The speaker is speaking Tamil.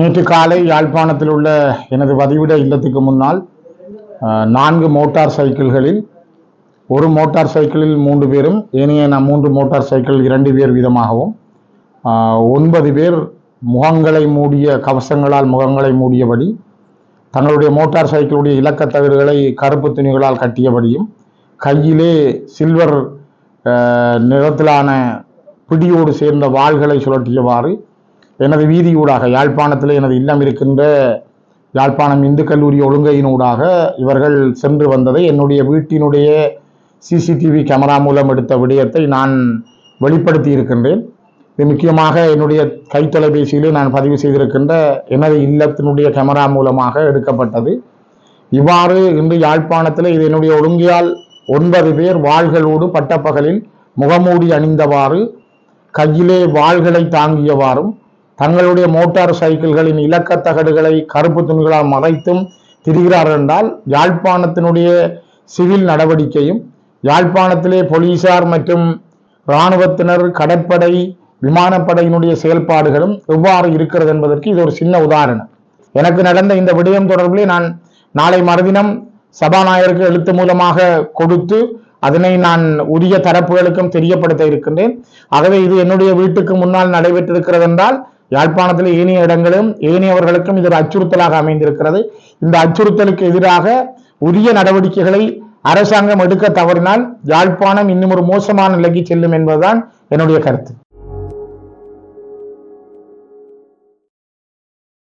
நேற்று காலை யாழ்ப்பாணத்தில் உள்ள எனது வதிவிட இல்லத்துக்கு முன்னால் நான்கு மோட்டார் சைக்கிள்களில் ஒரு மோட்டார் சைக்கிளில் மூன்று பேரும் ஏனைய நான் மூன்று மோட்டார் சைக்கிள் இரண்டு பேர் வீதமாகவும் ஒன்பது பேர் முகங்களை மூடிய கவசங்களால் முகங்களை மூடியபடி தங்களுடைய மோட்டார் சைக்கிளுடைய இலக்கத் தகடுகளை கருப்பு துணிகளால் கட்டியபடியும் கையிலே சில்வர் நிறத்திலான பிடியோடு சேர்ந்த வாள்களை சுழற்றியவாறு எனது வீதியூடாக யாழ்ப்பாணத்தில் எனது இல்லம் இருக்கின்ற யாழ்ப்பாணம் இந்து கல்லூரி ஒழுங்கையினூடாக இவர்கள் சென்று வந்ததை என்னுடைய வீட்டினுடைய சிசிடிவி கேமரா மூலம் எடுத்த விடயத்தை நான் வெளிப்படுத்தி இருக்கின்றேன். இது முக்கியமாக என்னுடைய கைத்தொலைபேசியிலே நான் பதிவு செய்திருக்கின்ற எனது இல்லத்தினுடைய கேமரா மூலமாக எடுக்கப்பட்டது. இவ்வாறு இன்று யாழ்ப்பாணத்தில் இது என்னுடைய ஒழுங்கியால் ஒன்பது பேர் வாள்களோடு பட்டப்பகலில் முகமூடி அணிந்தவாறு கையிலே வாள்களை தாங்கியவாறும் தங்களுடைய மோட்டார் சைக்கிள்களின் இலக்கத்தகடுகளை கருப்பு துணிகளால் மறைத்தும் திரிகிறார்கள் என்றால் யாழ்ப்பாணத்தினுடைய சிவில் நடவடிக்கையும் யாழ்ப்பாணத்திலே போலீசார் மற்றும் இராணுவத்தினர் கடற்படை விமானப்படையினுடைய செயல்பாடுகளும் எவ்வாறு இருக்கிறது என்பதற்கு இது ஒரு சின்ன உதாரணம். எனக்கு நடந்த இந்த விடயம் தொடர்பிலே நான் நாளை மறுதினம் சபாநாயகருக்கு எழுத்து மூலமாக கொடுத்து அதனை நான் உரிய தரப்புகளுக்கும் தெரியப்படுத்த இருக்கின்றேன். ஆகவே இது என்னுடைய வீட்டுக்கு முன்னால் நடைபெற்றிருக்கிறது என்றால் யாழ்ப்பாணத்தில் ஏனைய இடங்களும் ஏனையவர்களுக்கும் இது ஒரு அச்சுறுத்தலாக அமைந்திருக்கிறது. இந்த அச்சுறுத்தலுக்கு எதிராக உரிய நடவடிக்கைகளை அரசாங்கம் எடுக்க தவறினால் யாழ்ப்பாணம் இன்னும் ஒரு மோசமான நிலைக்கு செல்லும் என்பதுதான் என்னுடைய கருத்து.